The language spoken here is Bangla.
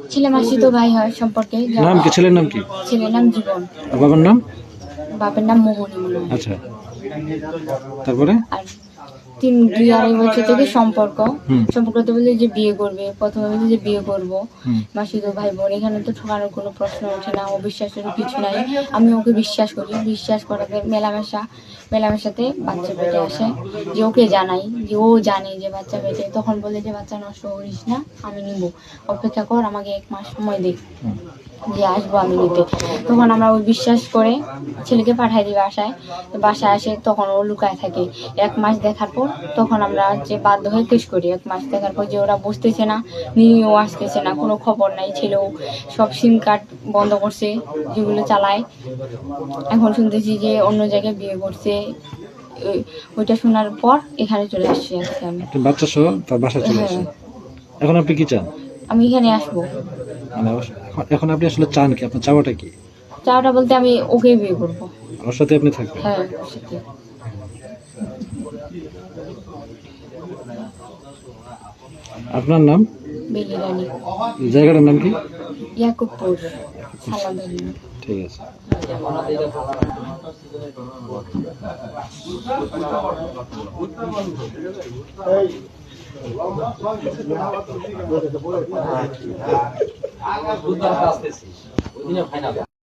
ছেলে মাসি তো ভাই হয় সম্পর্কে। নাম কি? ছেলের নাম কি? ছেলের নাম জীবন। আর বাবার নাম? বাপের নাম মোহন আচ্ছা। তারপরে? আর তিন দুই আড়াই বছর থেকে সম্পর্ক। হুম। সম্পর্ক তো বলে যে বিয়ে করবে প্রথমে বলে যে বিয়ে করব। মাসি তো ভাই বোন এখানে তো ঠকানোর কোনো প্রশ্ন ওঠে না ও বিশ্বাসের কিছু নাই। আমি ওকে বিশ্বাস করি বিশ্বাস করাতে মেলামেশা মেলামেশাতে বাচ্চা পেটে আসে। যে ওকে জানাই যে ও জানে যে বাচ্চা পেটে তখন বলে যে বাচ্চা নষ্ট করিস না আমি নিব। অপেক্ষা কর আমাকে এক মাস সময় দে। হুম। যে আসব আমি নিতে। তখন আমরা ওই বিশ্বাস করে ছেলেকে পাঠাই দিই বাসায়। তো বাসায় আসে তখন ও লুকায় থাকে। এক মাস দেখার পর তখন আমরা যে বাধ্য হয়ে কেস করি। এক মাস দেখার পর যে ওরা বসতেছে না নিয়েও আসতেছে না কোনো খবর নাই ছেলেও সব সিম কার্ড বন্ধ করছে যেগুলো চালায়। এখন শুনতেছি যে অন্য জায়গায় বিয়ে করছে। ওই- ওইটা শোনার পর এখানে চলে আসছি আমি। বাচ্চা সহ তার বাসায় চলে আসেন এখন আপনি কি চান? আমি এখানে আসব। মানে অবশ্য- এখন- আপনি আসলে চান কি? আপনার চাওয়াটা কি? চাওয়াটা বলতে আমি ওকে বিয়ে করব। ওর সাথে আপনি থাকবেন? হ্যাঁ আপনার নাম? বেলি রানী। জায়গাটার নাম কি? ইয়াকুবপুর। ঠিক আছে। বুধবার আসতেছি। ওই দিনে ফাইনাল